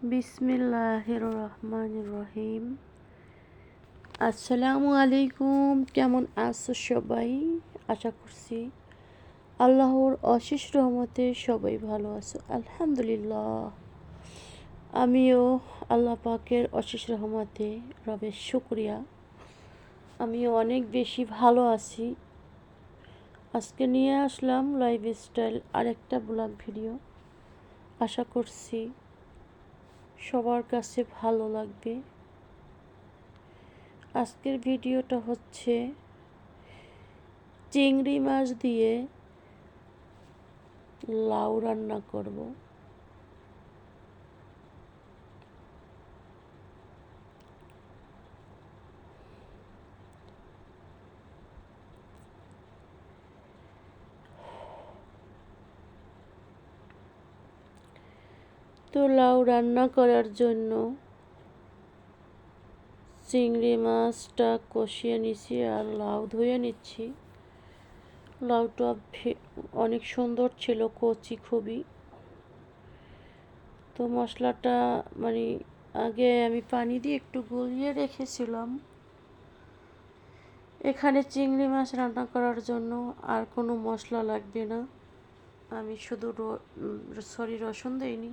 বিসমিল্লাহির রহমান রহিম আসসালামু আলাইকুম কেমন আছো সবাই? আশা করছি আল্লাহর অশেষ রহমতে সবাই ভালো আছো, আলহামদুলিল্লাহ। আমিও আল্লাহ পাকের অশেষ রহমতে রবের শুক্রিয়া। আমিও অনেক বেশি ভালো আছি। আজকে নিয়ে আসলাম লাইফ স্টাইল আরেকটা ব্লগ ভিডিও আশা করছি সবার কাছে ভালো লাগবে। আজকের ভিডিওটা হচ্ছে চিংড়ি মাছ দিয়ে লাউ রান্না করব। তো লাউ রান্না করার জন্য। চিংড়ি মাছটা কষিয়ে নিচ্ছি আর লাউ ধুয়ে নিচ্ছি। লাউটা অনেক সুন্দর ছিল, কচি খুবই। তো মশলাটা মানে আগে আমি পানি দিয়ে একটু গলিয়ে রেখেছিলাম। এখানে চিংড়ি মাছ রান্না করার জন্য আর কোনো মশলা লাগবে না। আমি শুধু সরি, রসুন দিইনি।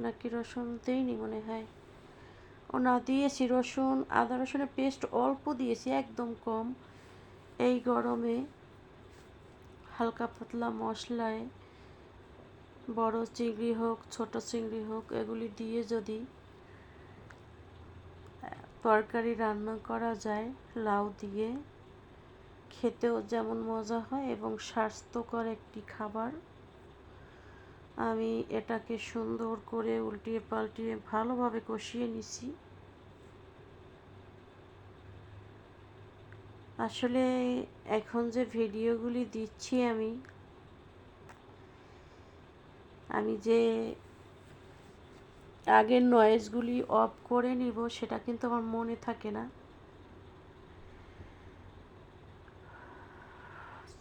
নাকি রসুন দিইনি মনে হয়? ও না, দিয়েছি রসুন, আদা রসুনের পেস্ট অল্প দিয়েছি, একদম কম। এই গরমে হালকা পাতলা মশলায় বড় চিংড়ি হোক, ছোট চিংড়ি হোক, এগুলি দিয়ে যদি তরকারি রান্না করা যায়, লাউ দিয়ে, খেতেও যেমন মজা হয় এবং স্বাস্থ্যকর একটি খাবার। আমি এটাকে সুন্দর করে উল্টিয়ে পাল্টিয়ে ভালোভাবে কষিয়ে নিছি। আসলে এখন যে ভিডিওগুলি দিচ্ছি আমি আমি যে আগের নয়েজগুলি অফ করে নিব সেটা কিন্তু আমার মনে থাকে না।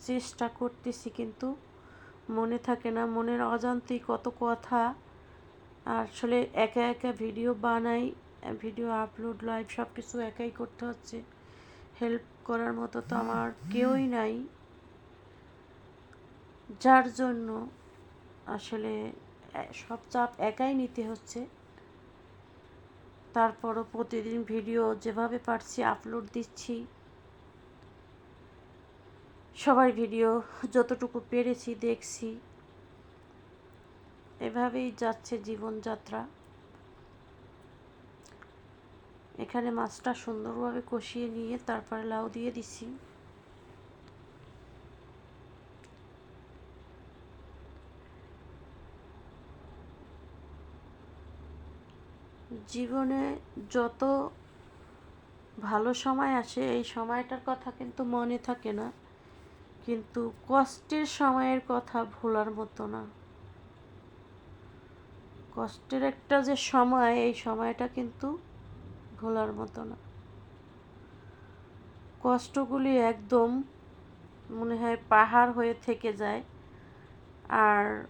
চেষ্টা করতেছি কিন্তু মনে থাকে না, মনের অজান্তেই কত কথা। আসলে একা একা ভিডিও বানাই, ভিডিও আপলোড লাইভ সব কিছু একাই করতে হচ্ছে। হেল্প করার মতো তো আমার কেউই নাই। যার জন্য আসলে সব চাপ একাই নিতে হচ্ছে। তারপরও প্রতিদিন ভিডিও যেভাবে পারছি আপলোড দিচ্ছি। সবাই ভিডিও যতটুকু পেরেছি, দেখছি। এভাবেই যাচ্ছে জীবনযাত্রা। এখানে মাছটা সুন্দরভাবে কষিয়ে নিয়ে তারপরে লাউ দিয়ে দিছি জীবনে যত ভালো সময় আসে, এই সময়টার কথা কিন্তু মনে থাকে না। কিন্তু কষ্টের সময়ের কথা ভোলার মতো না। কষ্টের একটা যে সময়, এই সময়টা কিন্তু ভোলার মতো না। কষ্টগুলি একদম মনে হয় পাহাড় হয়ে থেকে যায়, আর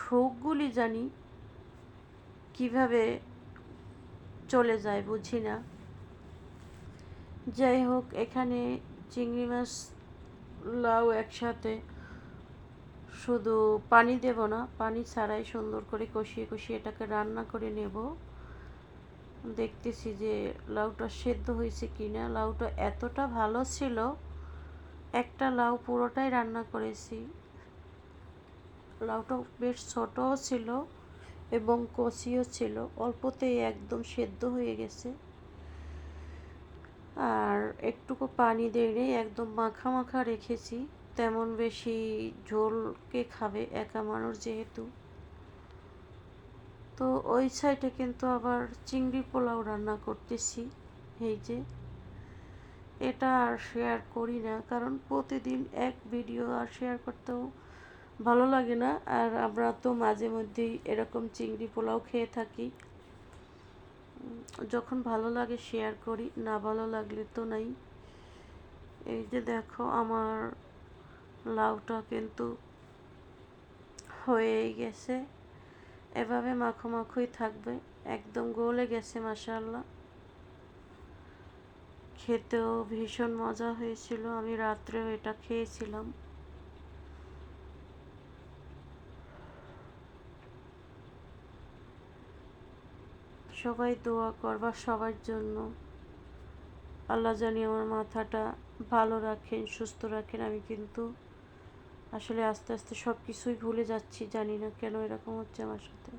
সুখগুলি জানি কীভাবে চলে যায় বুঝি না। যাই হোক, এখানে চিংড়ি মাছ লাউ একসাথে শুধু পানি দেব না, পানি ছাড়াই সুন্দর করে কষিয়ে কষিয়ে এটাকে রান্না করে নেব। দেখতেছি যে লাউটা সেদ্ধ হয়েছে কি না লাউটা এতটা ভালো ছিল, একটা লাউ পুরোটাই রান্না করেছি। লাউটা বেশ ছোটও ছিল এবং কষিও ছিল, অল্পতেই একদম সেদ্ধ হয়ে গেছে। আর একটুকু পানি দিয়ে একদম মাখা মাখা রেখেছি। তেমন বেশি ঝোলকে খাবে? একা মানুষ যেহেতু। তো ওই সাইডে কিন্তু আবার চিংড়ি পোলাও রান্না করতেছি। এই যে, এটা আর শেয়ার করি না, কারণ প্রতিদিন এক ভিডিও আর শেয়ার করতেও ভালো লাগে না। আর আমরা তো মাঝে মধ্যেই এরকম চিংড়ি পোলাও খেয়ে থাকি। যখন ভালো লাগে শেয়ার করি, না ভালো লাগলে তো নাই। এই যে দেখো, আমার লাউটা কিন্তু হয়েই গেছে। এভাবে মাখো মাখোই থাকবে, একদম গলে গেছে মাসাল্লাহ খেতেও ভীষণ মজা হয়েছিল, আমি রাত্রেও এটা খেয়েছিলাম। সবাই দোয়া করবা সবার জন্য। আল্লাহ জানি আমার মাথাটা ভালো রাখেন, সুস্থ রাখেন। আমি কিন্তু আসলে আস্তে আস্তে সব কিছুই ভুলে যাচ্ছি, জানি না কেন এরকম হচ্ছে আমার সাথে।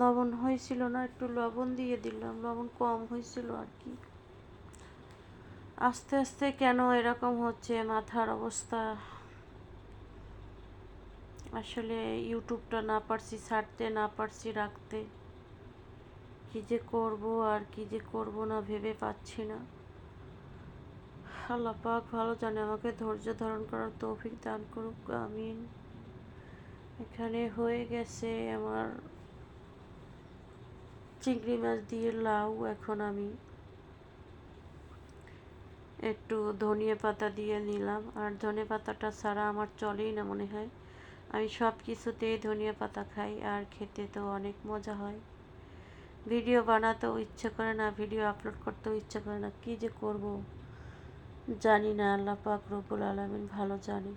লবণ হয়েছিল না, একটু লবণ দিয়ে দিলাম, লবণ কম হয়েছিল আর কি। আস্তে আস্তে কেন এরকম হচ্ছে, মাথার অবস্থা আসলে ইউটিউবটা না পারছি, ছাড়তে না পারছি, রাখতে। কি যে করব আর কি যে করব না ভেবে পাচ্ছি না। আল্লাহ পাক ভালো জানে আমাকে ধৈর্য ধারণ করার তৌফিক দান করুক, আমিন। এখানে হয়ে গেছে আমার চিংড়ি মাছ দিয়ে লাউ এখন আমি একটু ধনিয়া পাতা দিয়ে নিলাম। আর ধনে পাতাটা ছাড়া আমার চলেই না মনে হয়। আমি সব কিছুতেই ধনিয়া পাতা খাই আর খেতে তো অনেক মজা হয়। ভিডিও বানাতেও ইচ্ছে করে না, ভিডিও আপলোড করতেও ইচ্ছে করে না, কী যে করব? জানি না, আল্লাহ পাক রব্বুল আলমিন ভালো জানি।